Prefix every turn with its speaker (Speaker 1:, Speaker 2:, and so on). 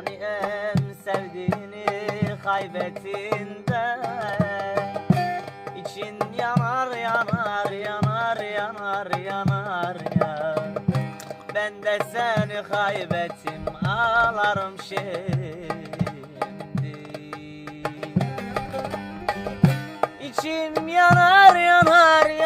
Speaker 1: Yani en sevdiğini kaybettiğinde için yanar yanar yanar yanar yanar ya. Ben de seni kaybettim ağlarım şimdi. İçim yanar yanar yanar